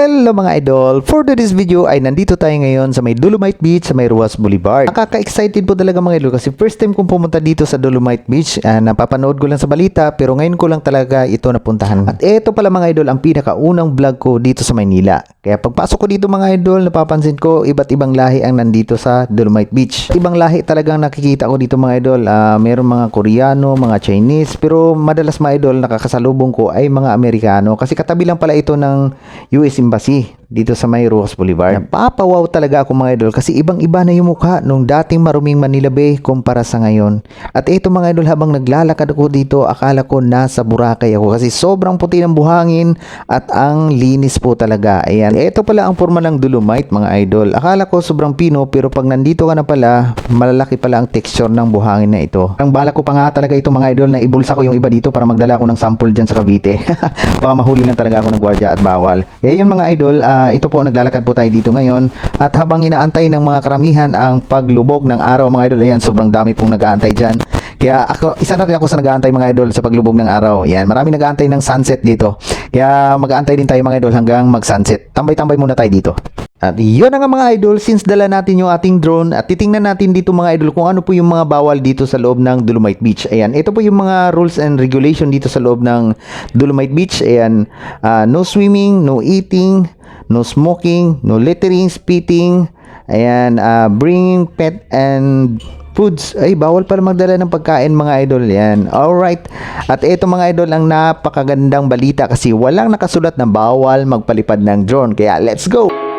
Hello mga idol! For today's video ay nandito tayo ngayon sa may Dolomite Beach sa may Ruas Boulevard. Nakaka-excited po talaga mga idol kasi first time kong pumunta dito sa Dolomite Beach. Ah, napapanood ko lang sa balita pero ngayon ko lang talaga ito napuntahan. At eto pala mga idol ang pinakaunang vlog ko dito sa Maynila. Kaya pagpasok ko dito mga idol napapansin ko iba't ibang lahi ang nandito sa Dolomite Beach. Ibang lahi talagang nakikita ko dito mga idol. Ah, meron mga Koreano, mga Chinese pero madalas mga idol nakakasalubong ko ay mga Amerikano kasi katabi lang pala ito ng US Embassy dito sa may Rojas Boulevard. Napapawaw talaga ako mga idol kasi ibang-iba na yung mukha nung dating maruming Manila Bay kumpara sa ngayon. At ito mga idol habang naglalakad ako dito akala ko nasa Boracay ako kasi sobrang puti ng buhangin at ang linis po talaga. Ayan. Ito pala ang forma ng Dolomite mga idol. Akala ko sobrang pino pero pag nandito ka na pala malalaki pala ang texture ng buhangin na ito. Ang bala ko pa nga talaga ito mga idol na ibulsa ko yung iba dito para magdala ako ng sample dyan sa Cavite. Baka mahuli lang talaga ako ng gwardiya at bawal. Kaya yun mga idol, ito po naglalakad po tayo dito ngayon at habang inaantay ng mga karamihan ang paglubog ng araw mga idol, ayan sobrang dami pong nag-aantay dyan. Kaya ako, isa na rin ako sa nag-aantay mga idol sa paglubog ng araw. Yan, marami nag-aantay ng sunset dito. Kaya mag-aantay din tayo mga idol hanggang mag-sunset. Tambay-tambay muna tayo dito. At yun nga mga idol, since dala natin yung ating drone at titingnan natin dito mga idol kung ano po yung mga bawal dito sa loob ng Dolomite Beach. Ayan, ito po yung mga rules and regulation dito sa loob ng Dolomite Beach. Ayan, ah, no swimming, no eating, no smoking, no littering, spitting, ayan, ah, bringing pet and foods. Ay, bawal pala magdala ng pagkain mga idol. Yan. Alright. At ito mga idol ang napakagandang balita kasi walang nakasulat na bawal magpalipad ng drone. Kaya let's go!